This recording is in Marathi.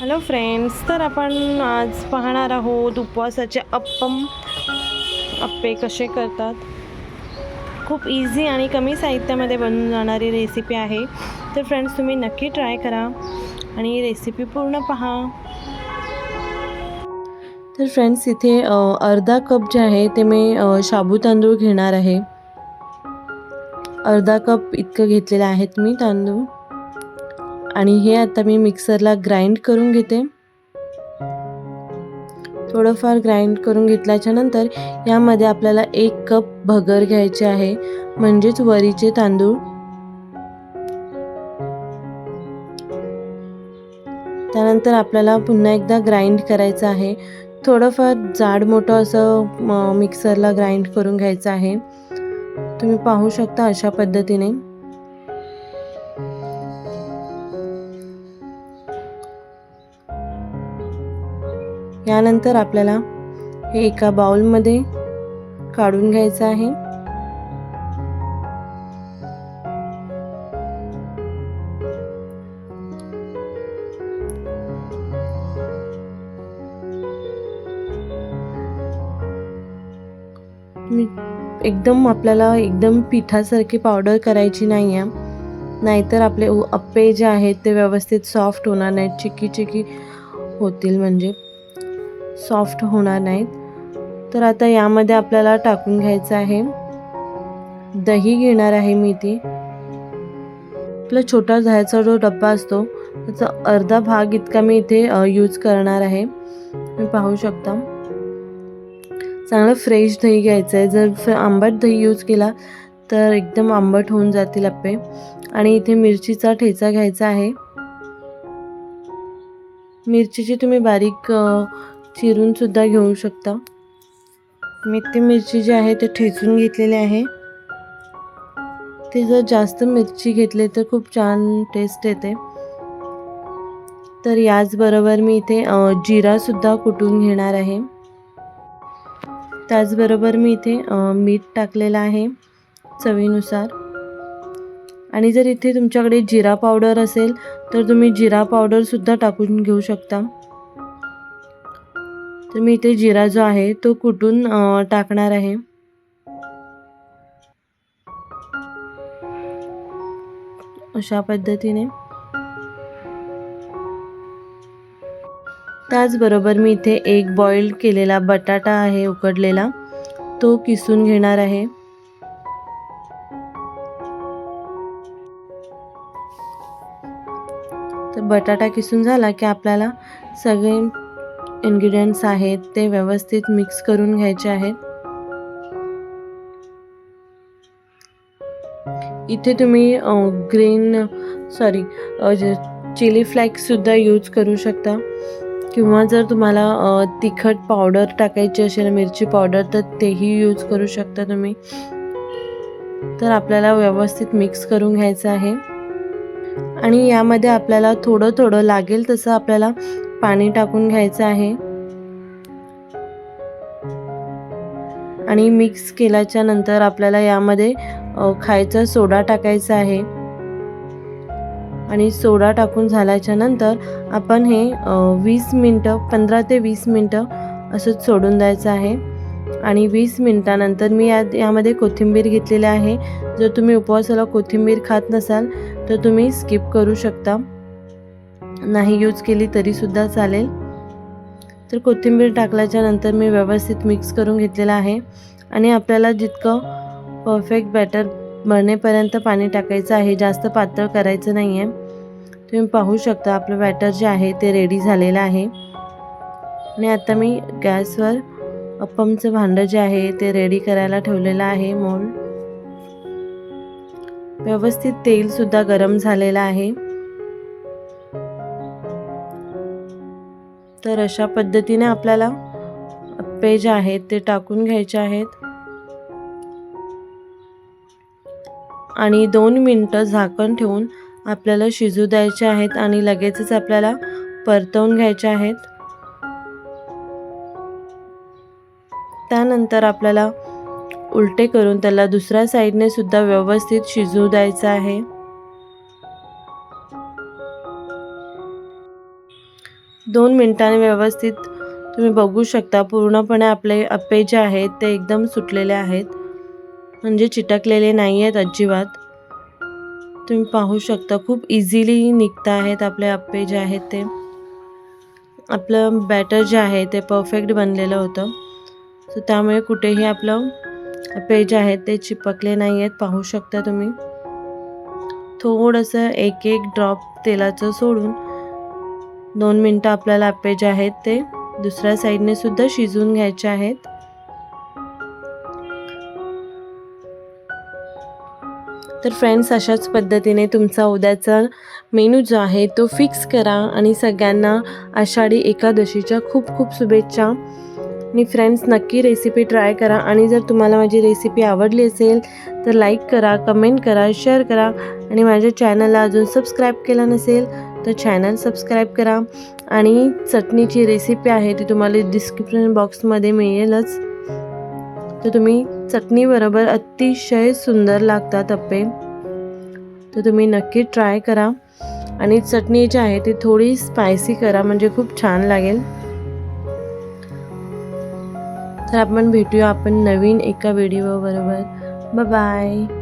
हॅलो फ्रेंड्स तर आपण आज पाहणार आहोत उपवासाचे अप्पम. अप्पे कसे करतात? खूप इझी आणि कमी साहित्यामध्ये बनून जाणारी रेसिपी आहे. तर फ्रेंड्स तुम्ही नक्की ट्राय करा आणि रेसिपी पूर्ण पहा. तर फ्रेंड्स इथे अर्धा कप जे आहे ते मी शाबू तांदूळ घेणार आहे. अर्धा कप इतकं घेतलेलं आहेत मी तांदूळ. आणि हे आता मी मिक्सरला ग्राइंड करून घेते. थोडंफार ग्राइंड करून घेतल्याच्या नंतर यामध्ये आपल्याला एक कप भगर घ्यायचे आहे म्हणजेच वरीचे तांदूळ. त्यानंतर आपल्याला पुन्हा एकदा ग्राइंड करायचं आहे. थोडंफार जाड मोठं असं मिक्सरला ग्राइंड करून घ्यायचं आहे. तुम्ही पाहू शकता अशा पद्धतीने. यानंतर आपल्याला हे एका बाउलमध्ये काढून घ्यायचं आहे. मी- एकदम आपल्याला एकदम पिठासारखी पावडर करायची नाही आहे नाहीतर आपले अप्पे जे आहेत ते व्यवस्थित सॉफ्ट होणार नाहीत. चिकी चिकी होतील म्हणजे. सॉफ्ट होणार नाहीत. तर आता यामध्ये आपल्याला टाकून घ्यायचं आहे. दही घेणार आहे मी ती. आपला छोटा दह्याचा जो डब्बा असतो त्याचा अर्धा भाग इतका मी इथे यूज करणार आहे. तुम्ही पाहू शकता. चांगलं फ्रेश दही घ्यायचं आहे जर आंबट दही यूज केला तर एकदम आंबट होऊन जातील अप्पे आणि इथे मिरचीचा ठेचा घ्यायचा आहे. मिरचीची तुम्ही बारीक चिरूनसुद्धा चिरून सुद्धा घेऊ शकता. मी ते मिरची जी आहे ते ठेचून घेतलेली आहे. ते जर जास्त मिरची घेतले तर खूप छान टेस्ट येते. तर याचबरोबर मी इथे जिरासुद्धा कुटून घेणार आहे. त्याचबरोबर मी इथे मीठ टाकलेलं आहे चवीनुसार. आणि जर इथे तुमच्याकडे जिरा पावडर असेल तर तुम्ही जिरा पावडरसुद्धा टाकून घेऊ शकता. तर मी इथे जिरा जो आहे तो कुटून टाकणार आहे? अशा पद्धतीने. त्याचबरोबर मी इथे एक बॉईल केलेला बटाटा आहे उकडलेला तो किसून घेणार आहे. तर बटाटा किसून झाला की आपल्याला सगळे इन्ग्रेडियंट्स आहेत ते व्यवस्थित मिक्स करून घ्यायचे आहेत. इथे तुम्ही ग्रीन सॉरी चिली फ्लॅक्ससुद्धा यूज करू शकता. किंवा जर तुम्हाला तिखट पावडर टाकायची असेल मिरची पावडर तर तेही यूज करू शकता तुम्ही. तर आपल्याला व्यवस्थित मिक्स करून घ्यायचं आहे. आणि यामध्ये आपल्याला थोडं थोडं लागेल तसं आपल्याला पाणी टाकून घ्यायचं आहे. आणि मिक्स केल्याच्यानंतर आपल्याला यामध्ये खायचा सोडा टाकायचा आहे. आणि सोडा टाकून झाल्याच्यानंतर आपण हे वीस मिनटं पंधरा ते वीस मिनटं असंच सोडून द्यायचं आहे. आणि वीस मिनटानंतर मी या यामध्ये कोथिंबीर घेतलेली आहे. जर तुम्ही उपवासाला कोथिंबीर खात नसाल तर तुम्ही स्किप करू शकता. नाही यूज केली तरीसुद्धा चालेल. तर कोथिंबीर टाकल्याच्या नंतर मी व्यवस्थित मिक्स करून घेतलेलं आहे. आणि आपल्याला जितकं परफेक्ट बॅटर बनेपर्यंत पाणी टाकायचं आहे जास्त पातळ करायचं नाही आहे तुम्ही पाहू शकता आपलं बॅटर जे आहे ते रेडी झालेलं आहे. आणि आता मी गॅसवर अप्पमचं भांडं जे आहे ते रेडी करायला ठेवलेलं आहे मोल व्यवस्थित तेलसुद्धा गरम झालेलं आहे. तर अशा पद्धतीने आपल्याला पेज आहेत ते टाकून घ्यायचे आहेत. आणि दोन मिनटं झाकण ठेवून आपल्याला शिजू द्यायचे आहेत आणि लगेचच आपल्याला परतवून घ्यायचे आहेत. त्यानंतर आपल्याला उलटे करून त्याला दुसऱ्या साईडने सुद्धा व्यवस्थित शिजू द्यायचं आहे. दोन मिनिटांनी व्यवस्थित तुम्ही बघू शकता. पूर्णपणे आपले अप्पे जे आहेत ते एकदम सुटलेले आहेत. म्हणजे चिटकलेले नाही आहेत अजिबात. तुम्ही पाहू शकता खूप इझिली निघत आहेत आपले अप्पे जे आहेत ते. आपलं बॅटर जे आहे ते परफेक्ट बनलेलं होतं. सो त्यामुळे कुठेही आपलं अप्पे जे आहेत ते चिपकले नाही आहेत. पाहू शकता तुम्ही. थोडंसं एक एक ड्रॉप तेलाचं सोडून दोन मिनटं आपल्याला अप्पे जे आहेत ते दुसऱ्या साईडने सुद्धा शिजवून घ्यायचे आहेत. तर फ्रेंड्स अशाच पद्धतीने तुमचा उद्याचा मेनू जो आहे तो फिक्स करा आणि सगळ्यांना आषाढी एकादशीच्या खूप खूप शुभेच्छा. आणि फ्रेंड्स नक्की रेसिपी ट्राय करा आणि जर तुम्हाला माझी रेसिपी आवडली असेल तर लाईक करा कमेंट करा शेअर करा आणि माझ्या चॅनलला अजून सबस्क्राईब केलं नसेल तर चॅनल सबस्क्राईब करा. आणि चटणीची रेसिपी आहे ती तुम्हाला डिस्क्रिप्शन बॉक्समध्ये मिळेलच. तर तुम्ही चटणीबरोबर अतिशय सुंदर लागतात अप्पे. तर तुम्ही नक्की ट्राय करा. आणि चटणी जी आहे ती थोडी स्पायसी करा म्हणजे खूप छान लागेल. तर आपण भेटूया आपण नवीन एका व्हिडिओ बरोबर. बाय